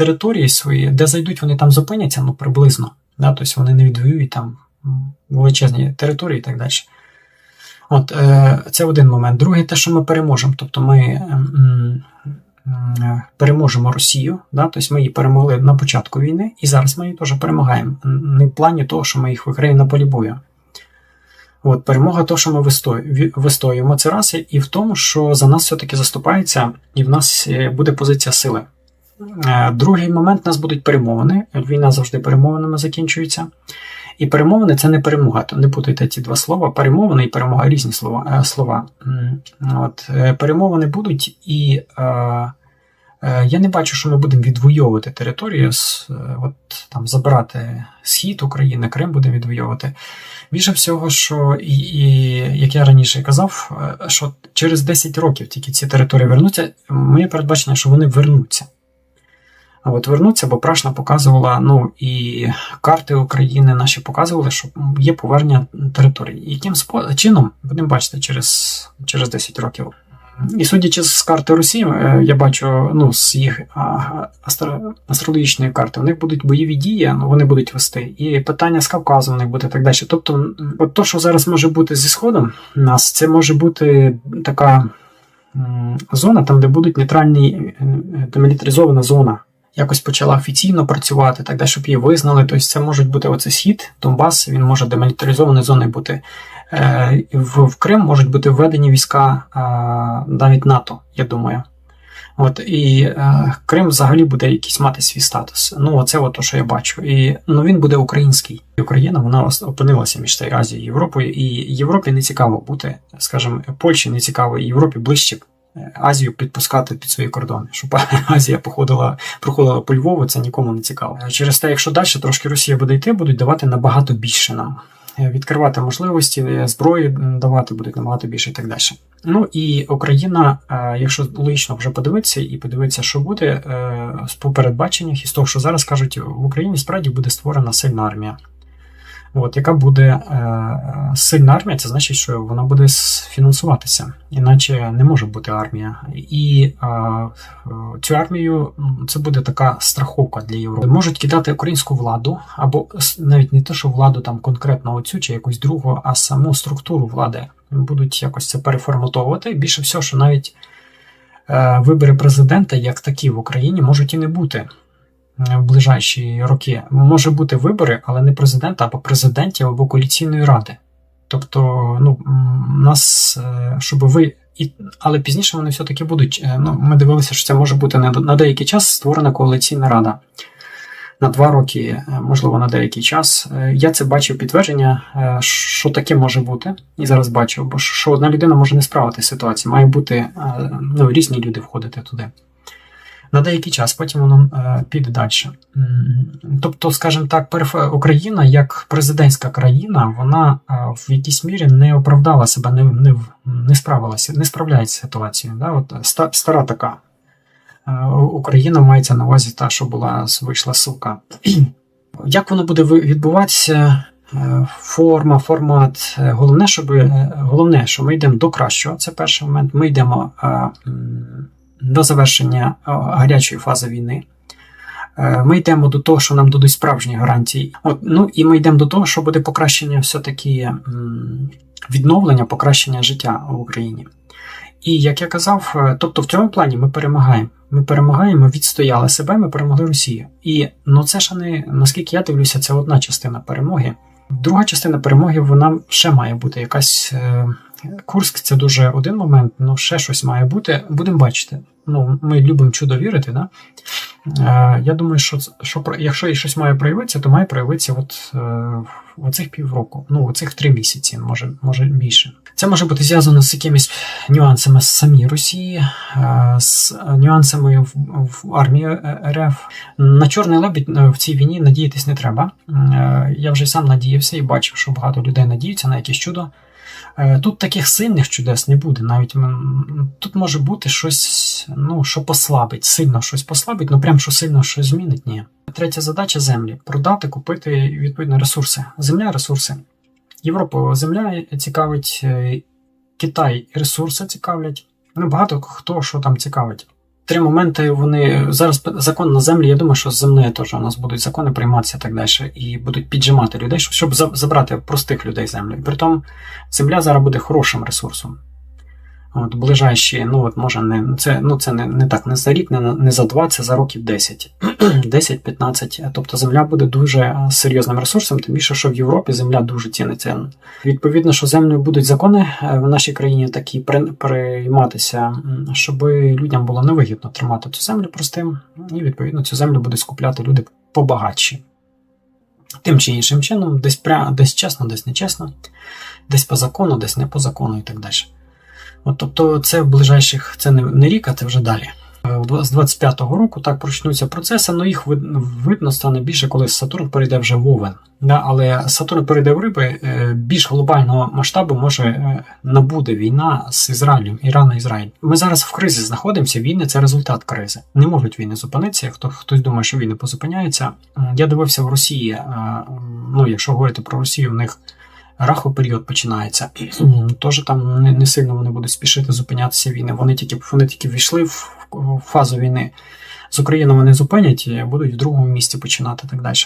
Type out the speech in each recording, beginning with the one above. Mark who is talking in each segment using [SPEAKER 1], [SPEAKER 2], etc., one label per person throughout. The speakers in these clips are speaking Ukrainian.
[SPEAKER 1] території свої, де зайдуть, вони там зупиняться, ну приблизно. Да? Тобто вони не відвоюють там величезні території і так далі. От, е, Це один момент. Другий те, що ми переможемо. Тобто ми м, переможемо Росію, да? тобто ми її перемогли на початку війни, і зараз ми її теж перемагаємо. Не в плані того, що ми їх виграємо на полі бою. От, Перемога, то, що ми вистоюємо, це раз, і в тому, що за нас все-таки заступається, і в нас е, буде позиція сили. Е, другий момент нас будуть перемовини. Війна завжди перемовинами закінчується. І перемовини це не перемога. То не путайте ці два слова. Перемовини і перемога різні слова. Е, слова. От, Перемовини будуть, і е, е, я не бачу, що ми будемо відвоювати територію, от, там, забирати схід України, Крим будемо відвоювати. Більше всього, що і, і як я раніше казав, що через 10 років тільки ці території вернуться, моє передбачення, що вони вернуться. А от вернуться, бо Прашна показувала, ну і карти України наші показували, що є повернення території. Яким чином будемо бачити через через 10 років. І судячи з карти Росії, е, я бачу ну, з їх астрологічної карти, у них будуть бойові дії, ну, вони будуть вести, і питання з Кавказу у них буде так далі. Тобто, от то, що зараз може бути зі Сходом, нас це може бути така зона, там, де будуть нейтральні е, демілітаризована зона якось почала офіційно працювати, так далі, щоб її визнали. Тобто це може бути оцей схід, Донбас, він може демілітаризованою зоною бути. Е, в, в Крим можуть бути введені війська навіть НАТО, я думаю. От, І е, Крим взагалі буде якийсь мати свій статус. Ну, оце от то, що я бачу. І ну, він буде український. І Україна вона опинилася між Азією і Європою. І Європі не цікаво бути, скажімо, Польщі не цікаво, і Європі ближче Азію підпускати під свої кордони, щоб Азія походила, проходила по Львову, це нікому не цікаво. Через те, якщо далі трошки Росія буде йти, будуть давати набагато більше нам. Е, відкривати можливості, е, зброї давати будуть набагато більше і так далі. Ну і Україна, е, якщо логічно вже подивитися і подивитися, що буде по передбаченнях, і того, що зараз кажуть, в Україні справді буде створена сильна армія. От, Яка буде е, сильна армія, це значить, що вона буде фінансуватися, іначе не може бути армія. І е, цю армію це буде така страховка для Європи. Можуть кидати українську владу, або навіть не те, що владу там конкретно оцю чи якусь другу, а саму структуру влади будуть якось це переформатовувати. Більше всього, що навіть е, вибори президента як такі в Україні можуть і не бути в ближайші роки. Може бути вибори, але не президента, або президентів, або коаліційної ради. Тобто, ну, нас, е, щоб ви. І, Але пізніше вони все-таки будуть. Е, ну, Ми дивилися, що це може бути на, на деякий час створена коаліційна рада. На два роки, е, можливо, на деякий час. Я це бачив підтвердження, що таке може бути. І зараз бачу, бо що одна людина може не справити з ситуацією. Має бути ну, різні люди входити туди на деякий час, потім воно е, піде далі. Тобто, скажімо так, Україна як президентська країна, вона е, в якійсь мірі не оправдала себе, не не, не справилася, не справляється з ситуацією. Да? От, Стара така е, Україна мається на увазі та, що була вийшла ссылка. Як воно буде відбуватися? Форма, формат. Головне, щоб головне, що ми йдемо до кращого. Це перший момент. Ми йдемо до завершення гарячої фази війни. Е, ми йдемо до того, що нам дадуть справжні гарантії. От, Ну і ми йдемо до того, що буде покращення все-таки відновлення, покращення життя в Україні. І як я казав, е, тобто в цьому плані ми перемагаємо. Ми перемагаємо, відстояли себе, ми перемогли Росію. І ну це ж не наскільки я дивлюся, це одна частина перемоги. Друга частина перемоги вона ще має бути якась. Курск це дуже один момент, ну ще щось має бути. Будемо бачити. Ну, Ми любимо чудо вірити. Да? Е, Я думаю, що що якщо і щось має проявитися, то має проявитися от, е, в оцих півроку, ну, оцих три місяці, може може більше. Це може бути зв'язано з якимись нюансами з самій Росії, е, з нюансами в, в армії РФ. На Чорний лебідь е, в цій війні надіятись не треба. Я вже сам надіявся і бачив, що багато людей надіються на якесь чудо. Е, тут таких сильних чудес не буде. Навіть тут може бути щось, ну, що послабить, сильно щось послабить, ну прям що сильно щось змінить, ні. Третя задача землі продати, купити відповідно ресурси. Земля, ресурси. Європу земля цікавить, е, Китай ресурси цікавлять. Ну, багато хто що там цікавить. Три моменти. Вони зараз закон на землі. Я думаю, що з землею теж у нас будуть закони прийматися так далі, і будуть піджимати людей, щоб забрати простих людей землю. І при тому земля зараз буде хорошим ресурсом. От, Ближайші, ну от може не це ну це не не так, не за рік, не не за два, це за років 10. 10-15. Тобто земля буде дуже серйозним ресурсом, тим більше, що в Європі земля дуже ціниться. Відповідно, що землею будуть закони е, в нашій країні такі прийматися, щоб людям було невигідно тримати цю землю простим, і відповідно цю землю будуть скупляти люди побагатші. Тим чи іншим чином, десь пря, десь чесно, десь нечесно, десь по закону, десь не по закону і так далі. От, Тобто це в ближайших, це не, не рік, а це вже далі. Е, з 25-го року так почнуться процеси, але їх видно стане більше, коли Сатурн перейде вже в Овен. Да, але Сатурн перейде в риби, е, більш глобального масштабу може е, набуде війна з Ізраїлем, Іран і Ізраїль. Ми зараз в кризі знаходимося. Війни це результат кризи. Не можуть війни зупинитися. Хто хтось думає, що війни позупиняються. Я дивився в Росії. Ну, якщо говорити про Росію, в них рахоперіод починається. Тож там не, не сильно вони будуть спішити зупинятися війни. Вони тільки вони тільки війшли в, в фазу війни. З Україною вони зупинять і будуть в другому місці починати так далі.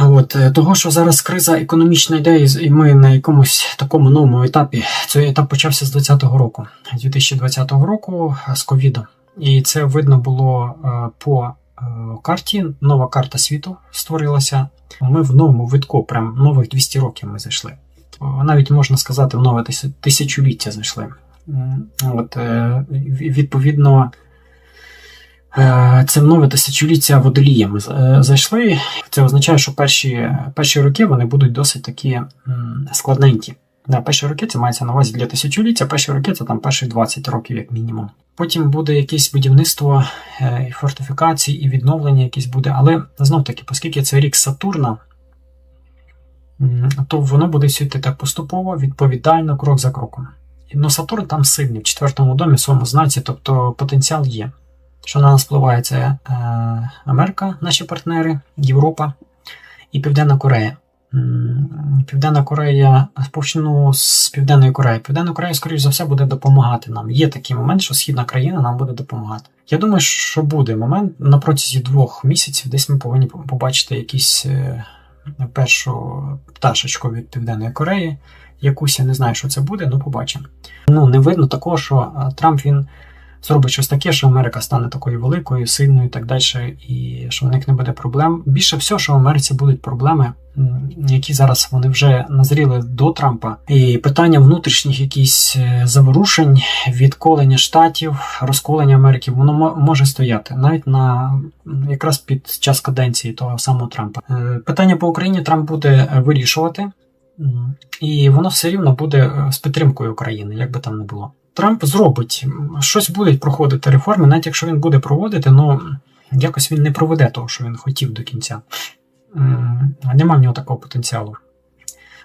[SPEAKER 1] От е, того, що зараз криза економічна йде, і ми на якомусь такому новому етапі. Цей етап почався з 2020 року, 2020 року з ковідом. І це видно було е, по е, карті. Нова карта світу створилася. Ми в новому витку, прям нових 200 років ми зайшли навіть можна сказати, в нове тисячоліття зайшли. От, е, Відповідно, е, це в нове тисячоліття водолія ми е, зайшли. Це означає, що перші перші роки вони будуть досить такі складненькі. Да, Перші роки це мається на увазі для тисячоліття, перші роки це там перші 20 років, як мінімум. Потім буде якесь будівництво і фортифікації, і відновлення якесь буде. Але знов таки, оскільки це рік Сатурна, то воно буде йти так поступово, відповідально, крок за кроком. Ну, Сатурн там сильний в четвертому домі, в своєму знаці, тобто потенціал є. Що на нас впливає, це е, Америка, наші партнери, Європа і Південна Корея. Південна Корея, почну з Південної Кореї. Південна Корея, скоріш за все, буде допомагати нам. Є такий момент, що східна країна нам буде допомагати. Я думаю, що буде момент на протязі двох місяців, десь ми повинні побачити якісь е, першу пташечку від Південної Кореї. Якусь я не знаю, що це буде, ну побачимо. Ну, не видно такого, що Трамп він зробить щось таке, що Америка стане такою великою, сильною і так далі, і що в них не буде проблем. Більше всього, що в Америці будуть проблеми, які зараз вони вже назріли до Трампа. І питання внутрішніх якісь е, заворушень, відколення штатів, розколення Америки, воно може стояти навіть на якраз під час каденції того самого Трампа. Е, питання по Україні Трамп буде вирішувати. І воно все рівно буде е, з підтримкою України, як би там не було. Трамп зробить, щось будуть проходити реформи, навіть якщо він буде проводити, ну якось він не проведе того, що він хотів до кінця. Нема в нього такого потенціалу.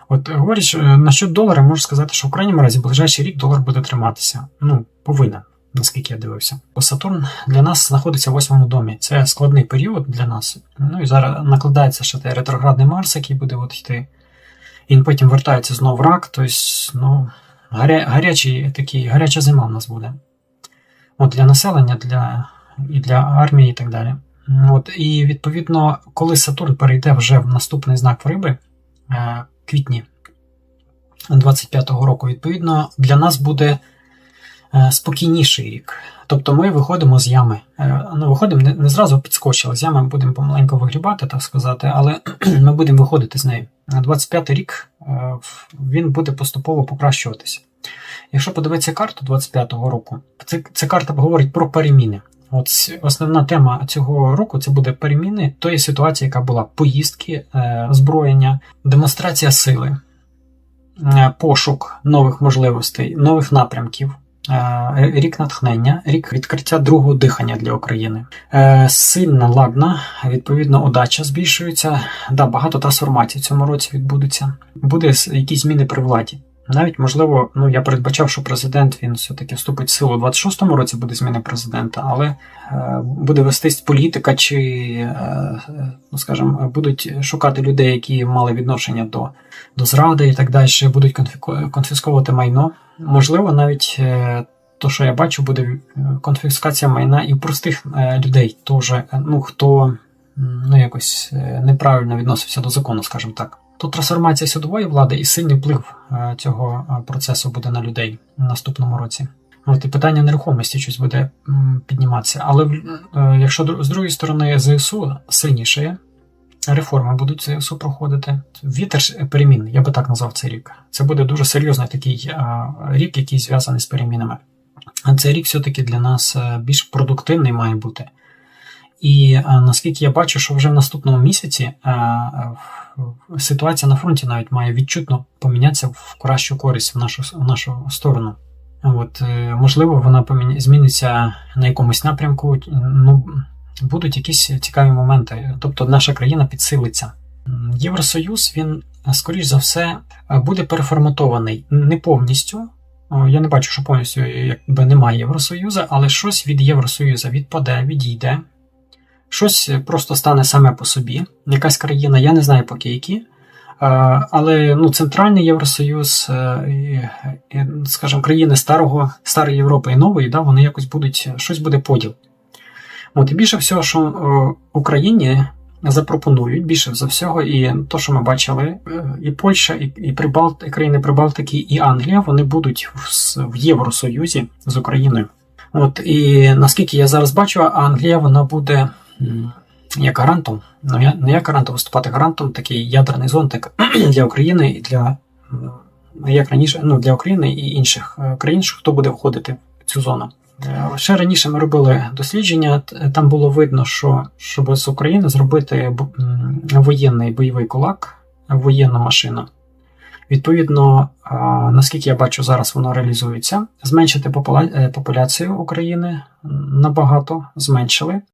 [SPEAKER 1] От говориш, е, насчет долара, можу сказати, що в крайньому разі в ближайший рік долар буде триматися. Ну, повинен, наскільки я дивився. Бо Сатурн для нас знаходиться в восьмому домі. Це складний період для нас. Ну і зараз накладається ще той ретроградний Марс, який буде от йти. Він потім вертається знову в рак. Тобто, ну, гаря, гарячий такий, гаряча зима в нас буде. От Для населення, для, і для армії і так далі. От, І відповідно, коли Сатурн перейде вже в наступний знак в риби е, квітні 25-го року, відповідно, для нас буде е, спокійніший рік. Тобто ми виходимо з ями. Е, ну, Виходимо не, не зразу підскочили з ями, будемо помаленьку вигрібати, так сказати, але ми будемо виходити з неї. 25-й рік він буде поступово покращуватися. Якщо подивитися карту 25-го року, це, ця карта говорить про переміни. От Основна тема цього року це буде переміни тої ситуації, яка була поїздки, е, зброєння, демонстрація сили, е, пошук нових можливостей, нових напрямків, е, рік натхнення, рік відкриття другого дихання для України. Сильна ладна, відповідно, удача збільшується. Да, Багато трансформацій в цьому році відбудуться. Буде якісь зміни при владі. Навіть, можливо, ну я передбачав, що президент він все-таки вступить в силу у 26-му році, буде зміни президента, але е, буде вестись політика, чи, е, ну скажімо, будуть шукати людей, які мали відношення до до зради і так далі, будуть конфісковувати майно. Можливо, навіть е, то, що я бачу, буде е, конфіскація майна і простих е, людей, теж, е, ну, хто ну, якось неправильно відносився до закону, скажімо так. Тут трансформація судової влади і сильний вплив цього процесу буде на людей в наступному році. От і питання нерухомості щось буде підніматися. Але якщо з другої сторони ЗСУ сильніше, реформи будуть ЗСУ проходити. Вітер перемін, я би так назвав цей рік. Це буде дуже серйозний такий е, рік, який зв'язаний з перемінами. А цей рік все-таки для нас е, більш продуктивний має бути. І е, наскільки я бачу, що вже в наступному місяці е, ситуація на фронті навіть має відчутно помінятися в кращу користь в нашу, в нашу сторону. От, е, можливо, вона поміня... зміниться на якомусь напрямку. Ну, будуть якісь цікаві моменти. Тобто наша країна підсилиться. Євросоюз, він, е, скоріш за все, е, буде переформатований не повністю. Я не бачу, що повністю якби немає Євросоюзу, але щось від Євросоюзу відпаде, відійде. Щось просто стане саме по собі. Якась країна, я не знаю поки які. Е, Але ну, Центральний Євросоюз, е, скажімо, країни старого, старої Європи і нової, да, вони якось будуть, щось буде поділ. От, і більше всього, що е, Україні запропонують, більше за всього, і то, що ми бачили, е, і Польща, і, і, Прибалт, і країни Прибалтики, і Англія, вони будуть в, Євросоюзі з Україною. От, і наскільки я зараз бачу, Англія вона буде як гарантом, ну я не як гарантом виступати гарантом, такий ядерний зонтик для України і для як раніше, ну для України і інших е, країн, хто буде входити в цю зону. Е, Ще раніше ми робили дослідження. Там було видно, що щоб з України зробити воєнний бойовий кулак, воєнна машина. Відповідно, наскільки я бачу, зараз воно реалізується. Зменшити е, популяцію України набагато зменшили.